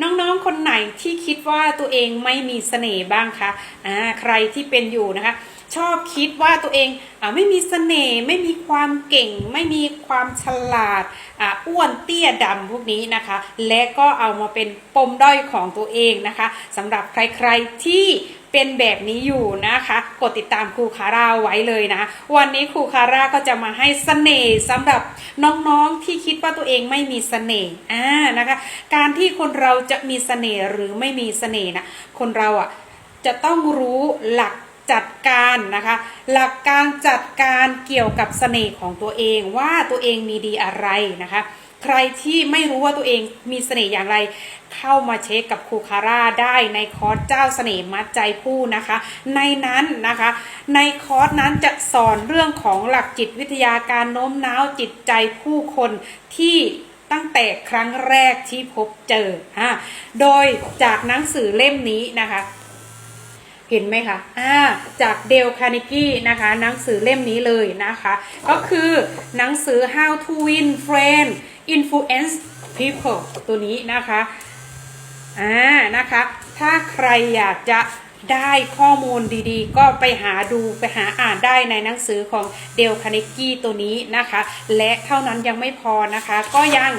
น้องๆ คนไหนที่คิดว่าตัวเองไม่มีเสน่ห์บ้างคะอ่าใครที่เป็นอยู่นะคะ ชอบคิดว่าตัวเองอาไม่มีเสน่ห์ไม่มีความเก่ง ไม่มีความฉลาดอ่าอ้วนเตี้ยดำพวกนี้นะคะ และก็เอามาเป็นปมด้อยของตัวเองนะคะสำหรับใครๆที่ เป็นแบบนี้อยู่นะคะ กดติดตามครูคาร่าไว้เลยนะ วันนี้ครูคาร่าก็จะมาให้เสน่ห์สำหรับน้องๆที่คิดว่าตัวเองไม่มีเสน่ห์อ่านะคะ การที่คนเราจะมีเสน่ห์หรือไม่มีเสน่ห์นะคนเราอะจะต้องรู้หลัก จัดการนะคะ หลักการจัดการเกี่ยวกับเสน่ห์ของตัวเองว่าตัวเองมีดีอะไรนะคะ ใครที่ไม่รู้ว่าตัวเองมีเสน่ห์อย่างไร เข้ามาเช็คกับครูคาร่าได้ในคอร์สเจ้าเสน่ห์มัดใจผู้นะคะ ในนั้นนะคะ ในคอร์สนั้นจะสอนเรื่องของหลักจิตวิทยาการโน้มน้าวจิตใจผู้คนที่ตั้งแต่ครั้งแรกที่พบเจออ่าโดยจากหนังสือเล่มนี้นะคะ เห็นไหมคะอ่าจากเดลคานิกี้นะคะ หนังสือเล่มนี้เลยนะคะ ก็คือหนังสือ How to Win Friends Influence People ตัวนี้นะคะอ่านะคะ ถ้าใครอยากจะได้ข้อมูลดีๆ ก็ไปหาดูไปหาอ่านได้ในหนังสือของเดลคานิกี้ตัวนี้นะคะ และเท่านั้นยังไม่พอนะคะ ก็ยัง